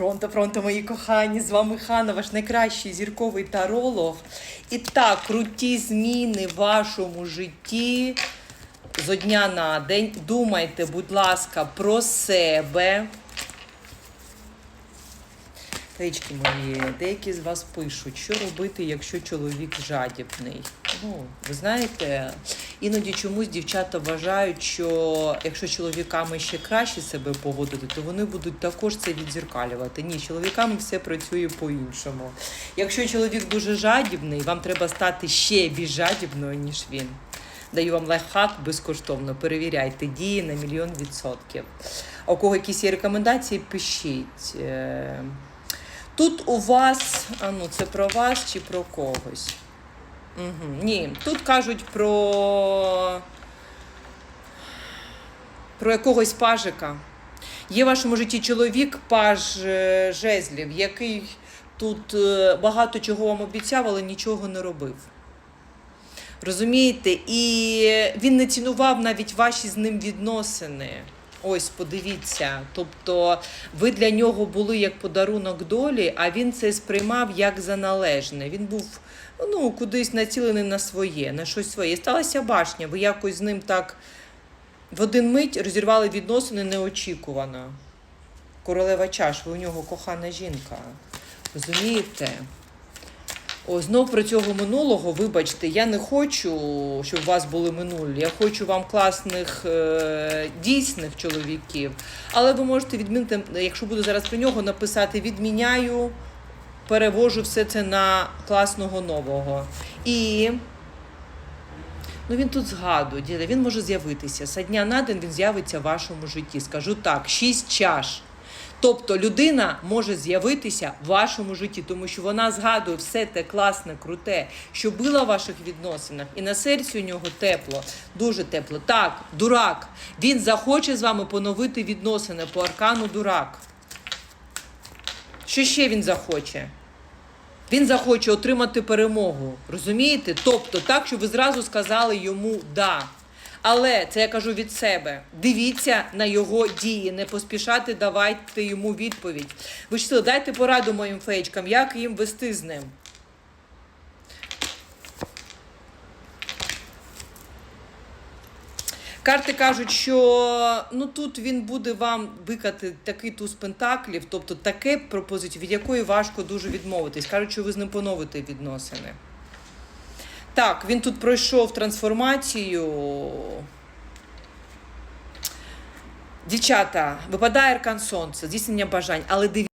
Пронто, пронто, мої кохані, з вами Хана, ваш найкращий зірковий таролог. І так, круті зміни в вашому житті зо дня на день. Думайте, будь ласка, про себе. Таєчки мої, деякі з вас пишуть, що робити, якщо чоловік жадібний. Ну, ви знаєте, іноді чомусь дівчата вважають, що якщо чоловіками ще краще себе поводити, то вони будуть також це відзеркалювати. Ні, чоловіками все працює по-іншому. Якщо чоловік дуже жадібний, вам треба стати ще більш жадібною, ніж він. Даю вам лайфхак безкоштовно. Перевіряйте дії на мільйон відсотків. А у кого якісь є рекомендації, пишіть. Е, Тут у вас, а ну це про вас чи про когось? Угу. Ні, тут кажуть про, про якогось пажика. Є в вашому житті чоловік, паж е, жезлів, який тут е, багато чого вам обіцяв, але нічого не робив. Розумієте? І він не цінував навіть ваші з ним відносини. Ось, подивіться. Тобто ви для нього були як подарунок долі, а він це сприймав як за належне. Він був ну, кудись націлений на своє, на щось своє. І сталася башня. Ви якось з ним так в один мить розірвали відносини неочікувано. Королева чаш, ви у нього кохана жінка. Розумієте? О, знов про цього минулого, вибачте, я не хочу, щоб у вас були минулі. Я хочу вам класних е, дійсних чоловіків. Але ви можете відмінити, якщо буду зараз про нього написати відміняю, перевожу все це на класного нового. І ну він тут згадує, він може з'явитися. З дня на день він з'явиться в вашому житті. Скажу так, шість чаш. Тобто людина може з'явитися в вашому житті, тому що вона згадує все те класне, круте, що було в ваших відносинах, і на серці у нього тепло, дуже тепло. Так, дурак. Він захоче з вами поновити відносини по аркану дурак. Що ще він захоче? Він захоче отримати перемогу. Розумієте? Тобто, так, щоб ви зразу сказали йому да. Але це я кажу від себе. Дивіться на його дії, не поспішати давайте йому відповідь. Ви сили, дайте пораду моїм феєчкам, як їм вести з ним. Карти кажуть, що ну тут він буде вам викати такий туз пентаклів, тобто таке пропозицію, від якої важко дуже відмовитись. Кажуть, що ви з ним поновите відносини. Так, він тут пройшов трансформацію. Дівчата, випадає аркан сонця, здійснення бажань, але дивіться.